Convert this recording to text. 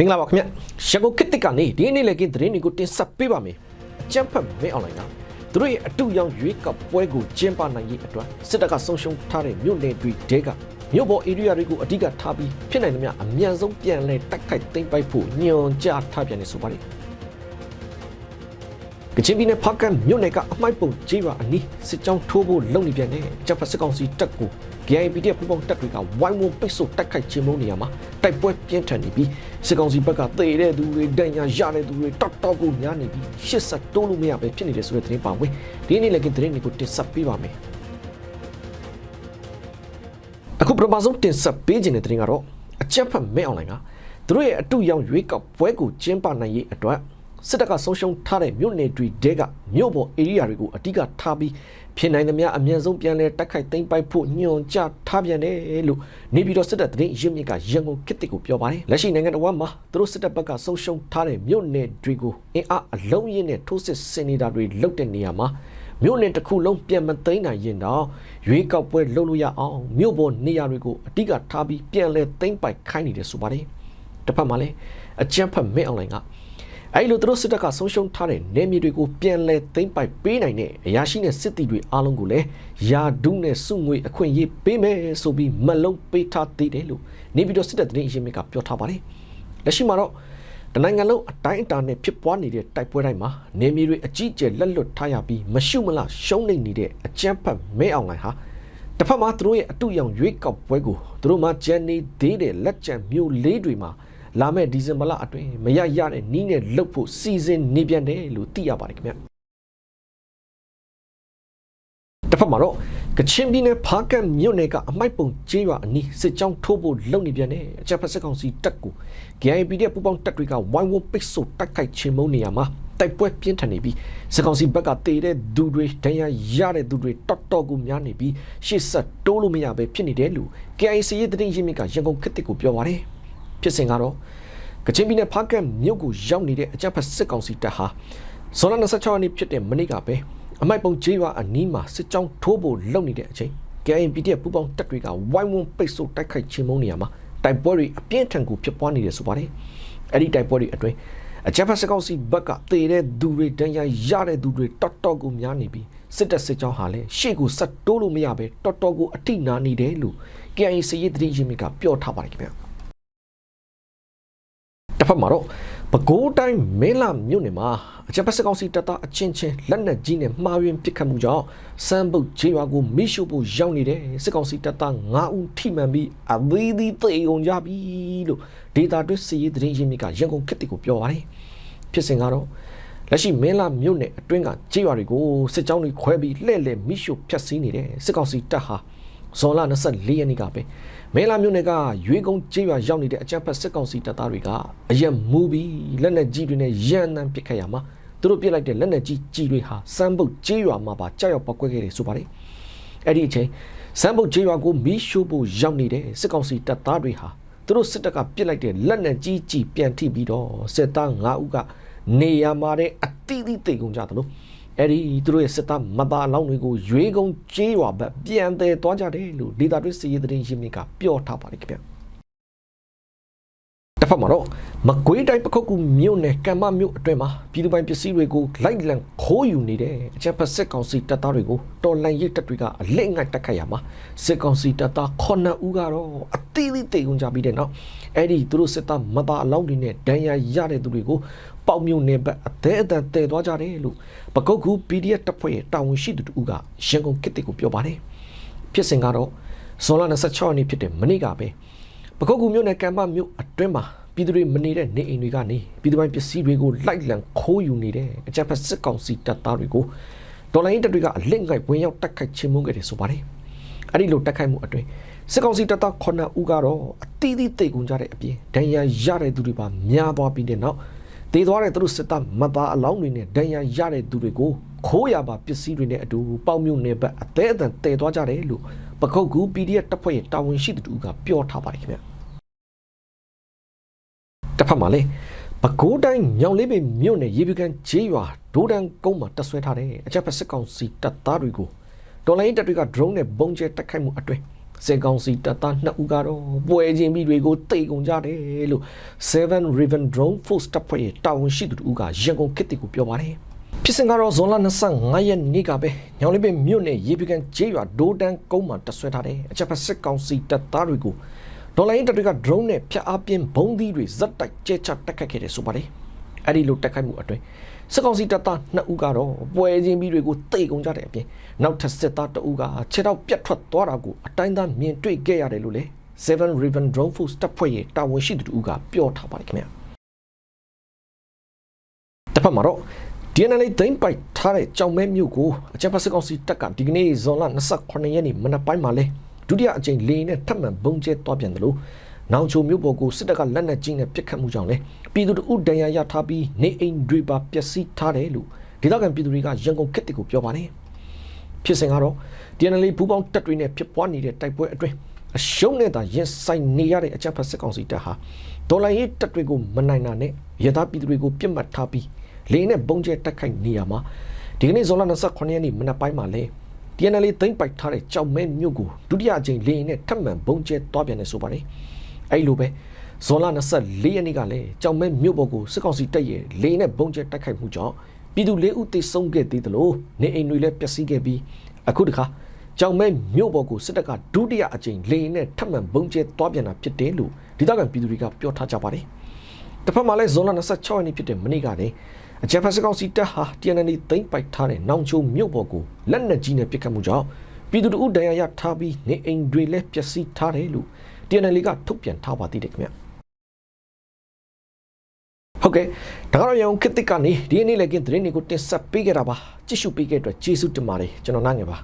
မင်္ဂလာပါခင်ဗျရန်ကုန်ခေတ်တစ်ကနေဒီနေ့လည်းကင်းသတင်းတွေကိုတင်ဆက်ပေးပါမယ်အကြံဖတ်မဲအွန်လိုင်းကသူတို့ရဲ့အတူရောင်ရွေးကပ်ပွဲကိုကျင်းပနိုင်ရေးအတွက်စစ်တပ်ကဆုံးရှုံးထားတဲ့မြို့နယ်တွေတဲကမြို့ပေါ် area တွေကိုအဓိကထားပြီးဖြစ်နိုင်သမျှအမြန်ဆုံးပြန်လဲတိုက်ခိုက်သိမ်းပိုက်ဖို့ညွှန်ကြားထားပြန်နေဆိုပါတယ် ကချင်ပြည်နယ်ဖားကန်မြို့နယ်ကအမိုက်ပုံကျေးရွာအနီးစစ်ကြောင်းထိုးဖို့လုပ်နေပြန်တဲ့တပ်ဖက်စစ်ကောင်စီတပ်ကို GIP တဲ့ပူပေါင်းတပ်တွေကဝိုင်းဝန်းပိတ်ဆို့တိုက်ခိုက်ခြင်းမုန်းနေရမှာတိုက်ပွဲပြင်းထန်နေပြီးစစ်ကောင်စီဘက်ကသေတဲ့သူတွေဒဏ်ရာရတဲ့သူတွေတောက်တောက်ကိုများနေပြီးရှစ်ဆက်တိုးလို့မရပဲဖြစ်နေတယ်ဆိုတဲ့သတင်းပါဝင်ဒီနေ့လည်းကသတင်းတွေကိုတင်ဆက်ပေးပါမယ်အခုပထမဆုံးတင်ဆက်ပေးခြင်းတဲ့သတင်းကတော့အချက်ဖတ်မဲအွန်လိုင်းကသူတို့ရဲ့အတူရောင်ရွေးကောက်ပွဲကိုကျင်းပနိုင်ရေးအတွက် စစ်တပ်ကဆုံးရှုံးထားတဲ့မြို့နယ်တွေတဲကမြို့ပေါ် area တွေကိုအဓိကထားပြီးဖြစ်နိုင်သမျှအမြန်ဆုံးပြန်လဲတိုက်ခိုက်သိမ်းပိုက်ဖို့ညွှန်ကြားထားပြန်တယ်လို့နေပြည်တော်စစ်တပ်သတင်းရင်းမြစ်ကရန်ကုန်ခေတ်တစ်ကိုပြောပါတယ်လက်ရှိနိုင်ငံတော်မှာသူတို့စစ်တပ်ဘက်ကဆုံးရှုံးထားတဲ့မြို့နယ်တွေကိုအင်အားအလုံးရင်းနဲ့ထိုးစစ်ဆင်နေတာတွေလုပ်တဲ့နေရာမှာမြို့နယ်တစ်ခုလုံးပြန်မသိမ်းနိုင်ရင်တော့ရွေးကောက်ပွဲလုပ်လို့ရအောင်မြို့ပေါ်နေရာတွေကိုအဓိကထားပြီးပြန်လဲသိမ်းပိုက်ခိုင်းနေတယ်ဆိုပါတယ်တစ်ဖက်မှာလည်းအကြမ်းဖက်မဲအွန်လိုင်းက အဲ့လိုသူတို့စစ်တပ်ကဆုံးရှုံးထားတဲ့နေမြေတွေကိုပြန်လဲသိမ်းပိုက်ပေးနိုင်တဲ့အရာရှိနဲ့စစ်တီတွေအားလုံးကိုလည်းယာဒုနဲ့စုငွေအခွင့်အရေးပေးမယ်ဆိုပြီးမလုံးပေးထားသေးတယ်လို့နေပြည်တော်စစ်တပ်သတင်းအရင်းမြစ်ကပြောထားပါတယ်လက်ရှိမှာတော့တနိုင်ငံလုံးအတိုင်းအတာနဲ့ဖြစ်ပွားနေတဲ့တိုက်ပွဲတိုင်းမှာနေမြေတွေအကြီးအကျယ်လက်လွတ်ထားရပြီးမရှုမလရှုံးနေနေတဲ့အကြမ်းဖက်မဲအောင်လိုင်းဟာတစ်ဖက်မှာသူတို့ရဲ့အတူရောင်ရွေးကောက်ပွဲကိုသူတို့မှဂျန်နေသေးတဲ့လက်ကျန်မျိုးလေးတွေမှာ လာမယ့်ဒီဇင်ဘာလအတွင်းမရရတဲ့နီးနဲ့လှုပ်ဖို့စီစဉ်နေပြန်တယ်လို့သိရပါတယ်ခင်ဗျတစ်ဖက်မှာတော့ကချင်ပြည်နယ်ဖားကန့်မြို့နယ်ကအမိုက်ပုံကျေးရွာအနီးစစ်ကြောင်းထိုးဖို့လုပ်နေပြန်တဲ့အကြပ်ဖက်စစ်ကောင်စီတပ်ကို GIP တဲ့ပူပေါင်းတပ်တွေကဝိုင်းဝန်းပိတ်ဆို့တိုက်ခိုက်ချေမှုန်းနေရမှာတိုက်ပွဲပြင်းထန်နေပြီးစစ်ကောင်စီဘက်ကတေတဲ့ဒူတွေဒဏ်ရာရတဲ့ဒူတွေတော့တော့ကိုများနေပြီးရှေ့ဆက်တိုးလို့မရပဲဖြစ်နေတယ်လို့ KIC ရဲ့သတင်းရင်းမြစ်ကရန်ကုန်ခေတ်တစ်ကိုပြောပါတယ် ဖြစ်စဉ်ကတော့ကချင်ပြည်နယ်ဖားကန့်မြို့ကိုရောက်နေတဲ့အကြပ်ဖက်စစ်ကောင်စီတပ်ဟာဇွန်လ26ရက်နေ့ဖြစ်တဲ့မနေ့ကပဲအမိုက်ပုံကျေးရွာအနီးမှာစစ်ကြောင်းထိုးဖို့လုပ်နေတဲ့အချိန် KIP တဲ့ပူပေါင်းတပ်တွေကဝိုင်းဝန်းပိတ်ဆို့တိုက်ခိုက်ခြင်းမုန်းနေရမှာတိုက်ပွဲတွေအပြင်းထန်ကိုဖြစ်ပွားနေတယ်ဆိုပါတယ်အဲ့ဒီတိုက်ပွဲတွေအတွင်းအကြမ်းဖက်စစ်ကောင်စီဘက်ကတေတဲ့သူတွေတန်ရာရတဲ့သူတွေတော်တော်ကိုများနေပြီးစစ်တပ်စစ်ကြောင်းဟာလည်းရှေ့ကိုဆက်တိုးလို့မရပဲတော်တော်ကိုအထိနာနေတယ်လို့ KIA စရေးသတင်းရင်းမြစ်ကပြောထားပါတယ်ခင်ဗျာ တစ်ဖက်မှာတော့ပဲခူးတိုင်းမင်းလာမြို့နယ်မှာအကြမ်းဖက်စစ်ကောင်စီတပ်သားအချင်းချင်းလက်နက်ကြီးနဲ့မှားယွင်းပစ်ခတ်မှုကြောင့်စမ်းပုတ်ခြေရွာကိုမိရှုဖို့ရောက်နေတဲ့စစ်ကောင်စီတပ်သား9ဦးထိမှန်ပြီးအသေးသေးသေုံကြပြီလို့ဒေတာတွင်းစည်ရေးသတင်းရင်းမြစ်ကရန်ကုန်ခေတ်တီကိုပြောပါတယ်ဖြစ်စဉ်ကတော့လက်ရှိမင်းလာမြို့နယ်အတွင်းကခြေရွာတွေကိုစစ်ကြောင်းတွေခွဲပြီးလှည့်လည်မိရှုဖျက်ဆီးနေတဲ့စစ်ကောင်စီတပ်ဟာဇွန်လ24ရက်နေ့ကပဲ မဲလာမြို့နယ်ကရွေးကုန်းကျေးရွာရောက်နေတဲ့အကြမ်းဖက်စစ်ကောင်စီတပ်သားတွေကအရက်မူပြီးလက်နက်ကြီးတွေနဲ့ရန်နံပစ်ခတ်ရမှာသူတို့ပြစ်လိုက်တဲ့လက်နက်ကြီးကြီးတွေဟာစမ်းပုတ်ကျေးရွာမှာပါကြောက်ရောက်ပောက်ကွဲခဲ့တယ်ဆိုပါတယ်အဲ့ဒီအချိန်စမ်းပုတ်ကျေးရွာကိုမီးရှို့ဖို့ရောက်နေတဲ့စစ်ကောင်စီတပ်သားတွေဟာသူတို့စစ်တပ်ကပြစ်လိုက်တဲ့လက်နက်ကြီးကြီးပြန်ထိပြီးတော့စစ်သား9ဦးကနေရာမှာတဲ့အတိအသီးတိတ်ကုန်ကြသလို အဲ့ဒီသူတို့ရဲ့စစ်သားမသားအလောင်းတွေကိုရွေးကုန်းကျေးရွာဘက်ပြန်တယ်သွားကြတယ်လို့ဒေတာတွင်းစီရေးသတင်းရင်းမြစ်ကပြောထားပါတယ်ခင်ဗျ တစ်ဖက်မှာတော့မကွေးတိုင်းပခုတ်ကူမြို့နယ်ကံမမြို့အတွင်းမှာပြည်သူပိုင်ပစ္စည်းတွေကိုလိုက်လံခိုးယူနေတဲ့အချက်ဖက်စစ်ကောင်စီတပ်သားတွေကိုတော်လန်ရိတ်တပ်တွေကအလစ်ငိုက်တက်ခတ်ရမှာစစ်ကောင်စီတပ်သား9ဦးကတော့အသီးသီးတိတ်ကုန်ကြပြီးတဲ့နောက်အဲ့ဒီသူတို့စစ်သားမသားအလောင်းတွေနဲ့ဒဏ်ရာရတဲ့သူတွေကိုပေါက်မြို့နယ်ဘက်အသေးအတန်တည်သွားကြတယ်လို့ပကုတ်ကူ PDF တပ်ဖွဲ့ရဲ့တာဝန်ရှိသူတို့ကရန်ကုန်ကစ်တစ်ကိုပြောပါတယ်ဖြစ်စဉ်ကတော့ဇွန်လ26ရက်နေ့ဖြစ်တဲ့မနေ့ကပဲ ပကုတ်ကူမြို့နယ်ကံမမြို့အတွင်းမှာပြည်သူတွေမနေတဲ့နေအိမ်တွေကနေပြည်သူပိုင်းပစ္စည်းတွေကိုလိုက်လံခိုးယူနေတဲ့အကြမ်းဖက်စစ်ကောင်စီတပ်သားတွေကိုဒေါ်လာရင်းတပ်တွေကအလစ်ငိုက်ဝင်ရောက်တက်ခိုက်ချင်းမုန်းခဲ့တယ်ဆိုပါတယ်အဲ့ဒီလိုတက်ခိုက်မှုအတွင်းစစ်ကောင်စီတပ်သား9ဦးကတော့အတီးတီးတိတ်ကုန်ကြတဲ့အပြင်ဒဏ်ရာရတဲ့သူတွေပါများသွားပြီးတဲ့နောက်တေသွားတဲ့သူတို့စစ်သားမသားအလောင်းတွေနဲ့ဒဏ်ရာရတဲ့သူတွေကိုခိုးရပါပစ္စည်းတွေနဲ့အတူပေါက်မြုံနေဘက်အသေးအတန်တည်သွားကြတယ်လို့ ပခုတ်ကူ PDF တပ်ဖွဲ့ရဲ့တာဝန်ရှိသူတို့ကပြောထားပါတယ်ခင်ဗျတစ်ဖက်မှာလည်းပဲခူးတိုင်းညောင်လေးပင်မြို့နယ်ရေပြကန်ဂျေးရွာဒိုးတန်ကုန်းမှာတက်ဆွဲထားတဲ့အချက်ဖက်စစ်ကောင်စီတပ်သားတွေကိုဒေါ်လာရင်းတပ်တွေက drone နဲ့ပုံကျဲတိုက်ခိုက်မှုအတွင်းစေကောင်စီတပ်သားနှစ်ဦးကတော့ပွဲချင်းပြီးတွေကိုတိတ်ကုန်ကြတယ်လို့7 Raven Drone Force တပ်ဖွဲ့ရဲ့တာဝန်ရှိသူတို့ကရန်ကုန်ခေတ်ကိုပြောပါတယ် ဖြစ်စဉ်ကတော့ဇွန်လ25ရက်နေ့ကပဲညောင်လေးပင်မြို့နယ်ရေပကန်ကျေးရွာဒိုးတန်းကုန်းမှာတဆွဲထားတဲ့အချက်ဖက်စစ်ကောင်စီတပ်သားတွေကိုဒေါ်လာရင်းတပ်တွေက drone နဲ့ဖျက်အားပြင်းဘုံသီးတွေဇက်တိုက်ကျဲချတက်ခတ်ခဲ့တယ်ဆိုပါတယ်အဲ့ဒီလိုတက်ခိုက်မှုအတွင်းစစ်ကောင်စီတပ်သားနှစ်ဦးကတော့ပွဲချင်းပြီးတွေကိုတိတ်ကုန်ကြတဲ့အပြင်နောက်ထပ်စစ်သားတအူးကခြေတော့ပြတ်ထွက်သွားတာကိုအတိုင်းသားမြင်တွေ့ခဲ့ရတယ်လို့လေ7 Raven Drone Force တပ်ဖွဲ့ရဲ့တာဝန်ရှိသူတို့ကပြောထားပါတယ်ခင်ဗျာတစ်ဖက်မှာတော့ DNL သိမ့်ပိုက်ထားတဲ့ကြောင်မဲမြို့ကိုအကြမ်းဖက်စစ်ကောင်စီတပ်ကဒီကနေ့ဇွန်လ28ရက်နေ့မနက်ပိုင်းမှာလဲဒုတိယအကြိမ်လေယာဉ်နဲ့ထပ်မံဘုံကျဲသွားပြန်တယ်လို့နောင်ချိုမြို့ပေါ်ကိုစစ်တပ်ကလက်နက်ကြီးနဲ့ပစ်ခတ်မှုကြောင့်လဲပြည်သူတို့ဒဏ်ရာရထားပြီးနေအိမ်တွေပါပျက်စီးထားတယ်လို့ဒေသခံပြည်သူတွေကရန်ကုန်ခေတ်ကိုပြောပါတယ်ဖြစ်စဉ်ကတော့ DNL ဘူပေါင်းတပ်တွေနဲ့ဖြစ်ပွားနေတဲ့တိုက်ပွဲအတွင်းအရှုံးနဲ့သာရင်ဆိုင်နေရတဲ့အကြမ်းဖက်စစ်ကောင်စီတပ်ဟာဒေါ်လာရေးတပ်တွေကိုမနိုင်တာနဲ့ရထားပြည်သူတွေကိုပြစ်မှတ်ထားပြီး လေနဲ့ဘုံကျဲတက်ခိုက်နေရမှာဒီကနေ့ဇွန်လ28ရက်နေ့မနက်ပိုင်းမှာလဲ DNL သိမ့်ပိုက်ထားတဲ့ကြောက်မဲမြို့ကိုဒုတိယအကြိမ်လေယာဉ်နဲ့ထပ်မံဘုံကျဲသွားပြန်နေဆိုပါတယ်အဲ့လိုပဲဇွန်လ24ရက်နေ့ကလည်းကြောက်မဲမြို့ပေါ်ကိုစစ်ကောင်စီတပ်ရဲ့လေယာဉ်နဲ့ဘုံကျဲတိုက်ခိုက်မှုကြောင့်ပြည်သူ၄ဦးသေဆုံးခဲ့သေးတယ်လို့နေအိမ်တွေလည်းပျက်စီးခဲ့ပြီးအခုတခါကြောင်မဲမြို့ပေါ်ကိုစစ်တပ်ကဒုတိယအကြိမ်လေယာဉ်နဲ့ထပ်မံဘုံကျဲသွားပြန်တာဖြစ်တယ်လို့ဒေသခံပြည်သူတွေကပြောထားကြပါတယ်တစ်ဖက်မှာလည်းဇွန်လ26ရက်နေ့ဖြစ်တဲ့မနေ့ကလည်း အကြံဖက်စကောင်စီတပ်ဟာ TNL သိမ့်ပိုက်ထားတဲ့နောင်ချိုမြို့ပေါ်ကိုလက်နက်ကြီးနဲ့ပစ်ခတ်မှုကြောင့်ပြည်သူတို့ဒဏ်ရာရထားပြီးနေအိမ်တွေလည်းပျက်စီးထားတယ်လို့ TNL ကထုတ်ပြန်ထားပါသေးတယ်ခင်ဗျဟုတ်ကဲ့ဒါကတော့ရအောင်ခေတ်သစ်ကနေဒီနေ့လည်းကင်းသတင်းတွေကိုတင်ဆက်ပေးခဲ့တာပါကြည့်ရှုပေးခဲ့တဲ့အတွက်ကျေးဇူးတင်ပါတယ်ကျွန်တော်နိုင်ငယ်ပါ